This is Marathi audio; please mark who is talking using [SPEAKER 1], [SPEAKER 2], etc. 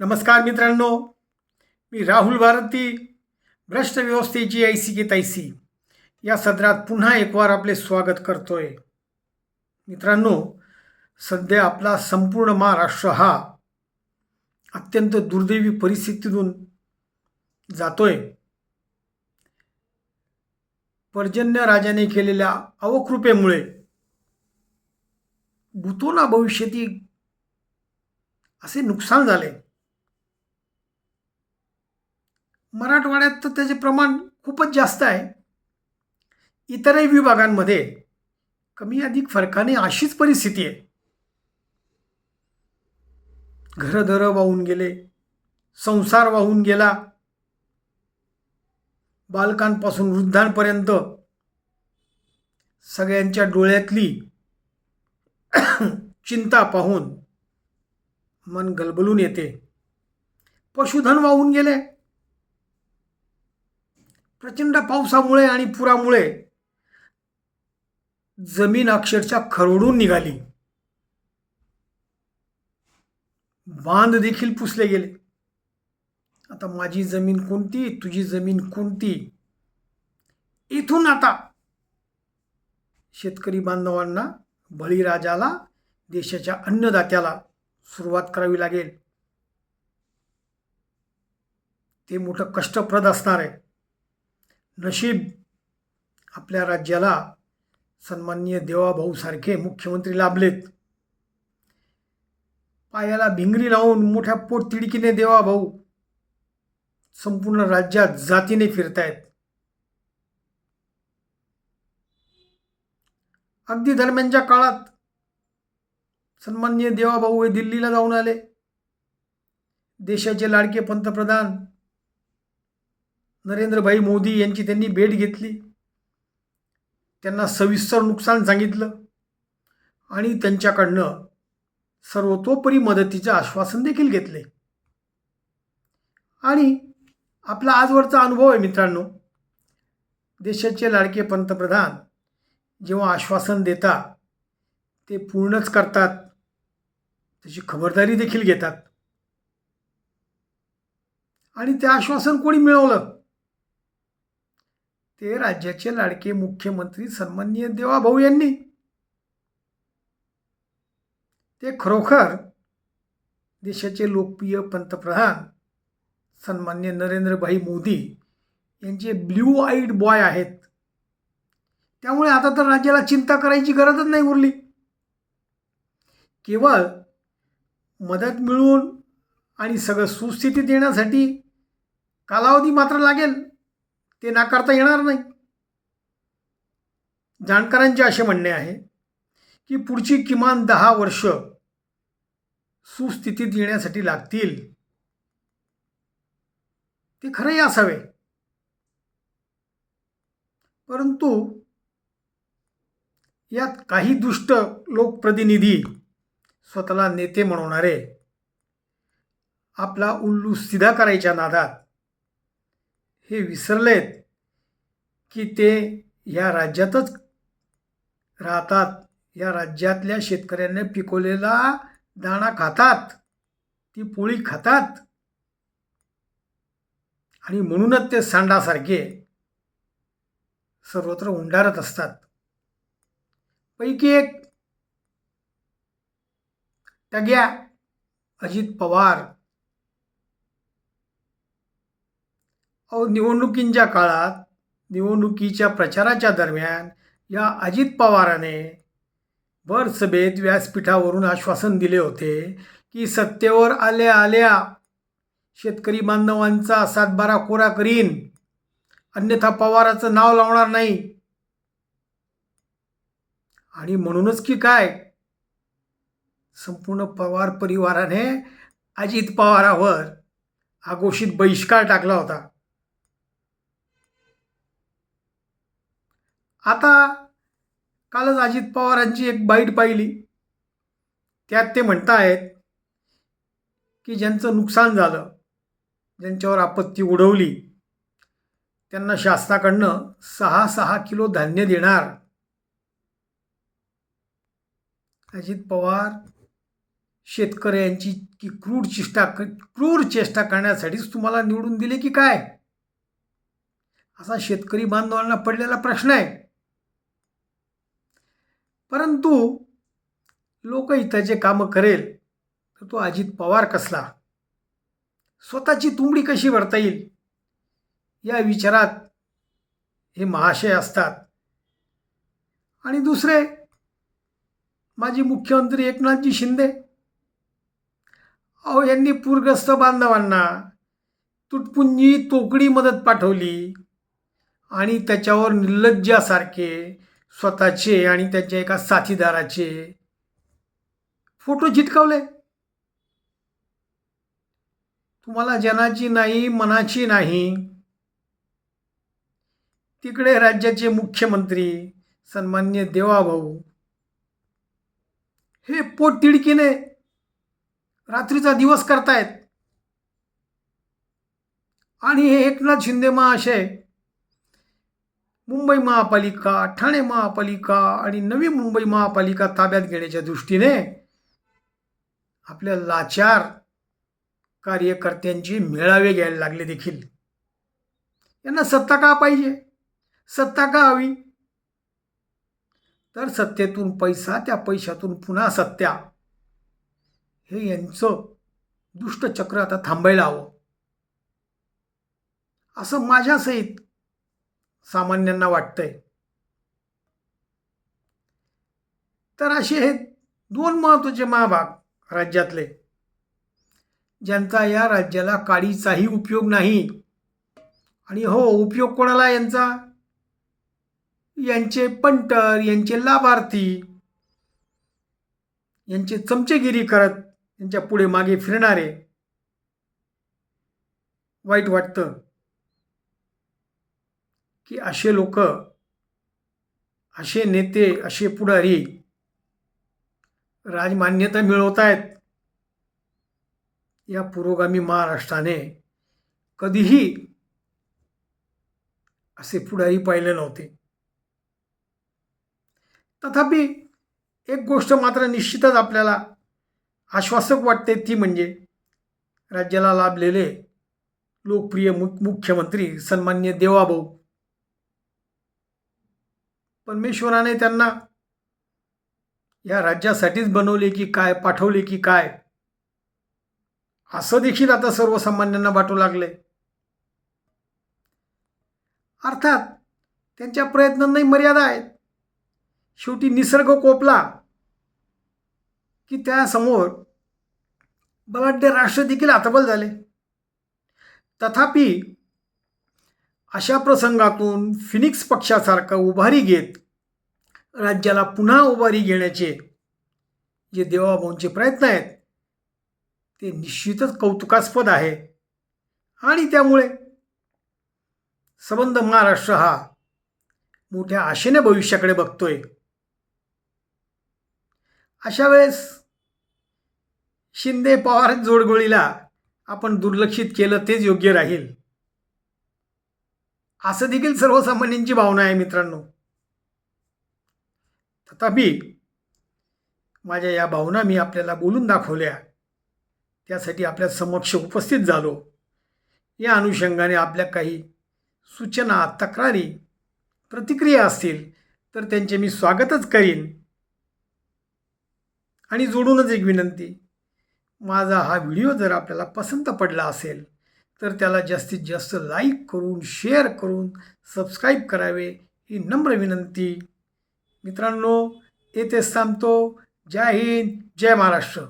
[SPEAKER 1] नमस्कार मित्रांनो मी राहुल भारती भ्रष्ट व्यवस्थेची ऐसी की तैसी. या सदरात पुन्हा एकवार आपले स्वागत करतोय. मित्रांनो सध्या आपला संपूर्ण महाराष्ट्र हा अत्यंत दुर्दैवी परिस्थितीतून जातोय. पर्जन्य राजाने केलेल्या अवकृपेमुळे भूतोना भविष्यती असे नुकसान झाले. मराठवाड्यात तर त्याचे प्रमाण खूपच जास्त आहे. इतरही विभागांमध्ये कमी अधिक फरकाने अशीच परिस्थिती आहे. घरं वाहून गेले संसार वाहून गेला. बालकांपासून वृद्धांपर्यंत सगळ्यांच्या डोळ्यातली चिंता पाहून मन गलबलून येते. पशुधन वाहून गेले. प्रचंड पावसामुळे आणि पुरामुळे जमीन अक्षरशः खरडून निघाली. बांध देखील पुसले गेले. आता माझी जमीन कोणती? तुझी जमीन कोणती? इथून आता शेतकरी बांधवांना बळीराजाला देशाच्या अन्नदात्याला सुरुवात करावी लागेल. ते मोठं कष्टप्रद असणार आहे. नशीब आपल्या राज्याला सन्माननीय देवाभाऊसारखे मुख्यमंत्री लाभलेत. पायाला भिंगरी लावून मोठ्या पोटतिडकीने देवाभाऊ संपूर्ण राज्यात जातीने फिरतायत. अगदी दरम्यानच्या काळात सन्माननीय देवाभाऊ हे दिल्लीला जाऊन आले. देशाचे लाडके पंतप्रधान नरेंद्रभाई मोदी यांची त्यांनी भेट घेतली. त्यांना सविस्तर नुकसान सांगितलं. आणि त्यांच्याकडनं सर्वतोपरी मदतीचं आश्वासन देखील घेतले. आणि आपला आजवरचा अनुभव आहे मित्रांनो. देशाचे लाडके पंतप्रधान जेव्हा आश्वासन देतात ते पूर्णच करतात. त्याची खबरदारी देखील घेतात. आणि ते आश्वासन कोणी मिळवलं? ते राज्याचे लाडके मुख्यमंत्री सन्माननीय देवाभाऊ यांनी. ते खरोखर देशाचे लोकप्रिय पंतप्रधान सन्मान्य नरेंद्रभाई मोदी यांचे ब्ल्यू आईड बॉय आहेत. त्यामुळे आता तर राज्याला चिंता करायची गरजच नाही उरली. केवळ मदत मिळून आणि सगळं सुस्थितीत येण्यासाठी कालावधी मात्र लागेल. ते नाकारता येणार नाही. जाणकारांचे असे म्हणणे आहे की पुढची किमान दहा वर्ष सुस्थितीत येण्यासाठी लागतील. ते खरंही असावे. परंतु यात काही दुष्ट लोकप्रतिनिधी स्वतःला नेते म्हणवणारे आपला उल्लू सिधा करायच्या नादात हे विसरलेत की ते या राज्यातच राहतात. या राज्यातल्या शेतकऱ्यांनी पिकवलेला दाणा खातात. ती पोळी खातात. आणि म्हणूनच ते सांडासारखे सर्वत्र उंडारत असतात. पैकी एक टग्या अजित पवार अहो निवडणुकींच्या काळात निवडणुकीच्या प्रचाराच्या दरम्यान या अजित पवाराने भर सभेत व्यासपीठावरून आश्वासन दिले होते की सत्तेवर आल्या आल्या शेतकरी बांधवांचा सातबारा कोरा करीन. अन्यथा पवाराचं नाव लावणार नाही. आणि म्हणूनच की काय? संपूर्ण पवार परिवाराने अजित पवारावर आघोषित बहिष्कार टाकला होता. आता कालच अजित पवारांची एक बाईट पाहिली. त्यात ते म्हणतायत की ज्यांचं नुकसान झालं ज्यांच्यावर आपत्ती उडवली त्यांना शासनाकडनं सहा सहा किलो धान्य देणार. अजित पवार शेतकऱ्यांची की क्रूर चेष्टा क्रूर चेष्टा करण्यासाठीच तुम्हाला निवडून दिले की काय? असा शेतकरी बांधवांना पडलेला प्रश्न आहे. परंतु लोकहिताचे कामं करेल तर तो अजित पवार कसला? स्वतःची तुंबडी कशी भरता येईल? या विचारात हे महाशय असतात. आणि दुसरे माजी मुख्यमंत्री एकनाथजी शिंदे. अहो यांनी पूरग्रस्त बांधवांना तुटपुंजी तोकडी मदत पाठवली. आणि त्याच्यावर निर्लज्जासारखे स्वतःचे आणि त्यांच्या एका साथीदाराचे फोटो जितकावले तुम्हाला जनाची नाही मनाची नाही तिकडे राज्याचे मुख्यमंत्री सन्मान्य देवाभाऊ हे पोटतिडकीने रात्रीचा दिवस करतायत. आणि हे एकनाथ शिंदे महाशय मुंबई महापालिका ठाणे महापालिका आणि नवी मुंबई महापालिका ताब्यात घेण्याच्या दृष्टीने आपल्या लाचार कार्यकर्त्यांचे मेळावे घ्यायला लागले देखील. यांना सत्ता का पाहिजे? सत्ता का हवी? तर सत्तेतून पैसा त्या पैशातून पुन्हा सत्या. हे यांचं दुष्टचक्र आता थांबायला हवं. असं माझ्यासहित सामान्यांना वाटतंय. तर असे हे दोन महत्त्वाचे महाभाग राज्यातले ज्यांचा या राज्याला काडीचाही उपयोग नाही. आणि हो उपयोग कोणाला यांचा? यांचे पंटर यांचे लाभार्थी यांचे चमचेगिरी करत यांच्या पुढे मागे फिरणारे वाईट वाटतं. की असे लोक असे नेते असे पुढारी राजमान्यता मिळवत आहेत या पुरोगामी महाराष्ट्राने कधीही असे पुढारी पाहिले नव्हते. तथापि एक गोष्ट मात्र निश्चितच आपल्याला आश्वासक वाटते ती म्हणजे राज्याला लाभलेले लोकप्रिय मु मुख्यमंत्री सन्मान्य देवाभाऊ परमेश्वराने त्यांना या राज्यासाठीच बनवले की काय पाठवले की काय असं देखील आता सर्वसामान्यांना वाटू लागले अर्थात त्यांच्या प्रयत्नांनाही मर्यादा आहेत. शेवटी निसर्ग कोपला की त्यासमोर बलाढ्य राष्ट्र देखील हतबल झाले. तथापि अशा प्रसंगातून फिनिक्स पक्षासारखं उभारी घेत राज्याला पुन्हा उभारी घेण्याचे जे देवाभाऊंचे प्रयत्न आहेत ते निश्चितच कौतुकास्पद आहे. आणि त्यामुळे संबंध महाराष्ट्र हा मोठ्या आशेने भविष्याकडे बघतोय. अशा वेळेस शिंदे पवार जोडगोळीला आपण दुर्लक्षित केलं तेच योग्य राहील. असं देखील सर्वसामान्यांची भावना आहे मित्रांनो. तथापि माझ्या या भावना मी आपल्याला बोलून दाखवल्या. त्यासाठी आपल्या समक्ष उपस्थित झालो. या अनुषंगाने आपल्या काही सूचना तक्रारी प्रतिक्रिया असतील तर त्यांचे मी स्वागतच करीन. आणि जोडूनच एक विनंती माझा हा व्हिडिओ जर आपल्याला पसंत पडला असेल तर त्याला जास्तीत जास्त लाईक करून शेअर करून सबस्क्राईब करावे ही नम्र विनंती. मित्रांनो येथेच थांबतो जय हिंद जय महाराष्ट्र.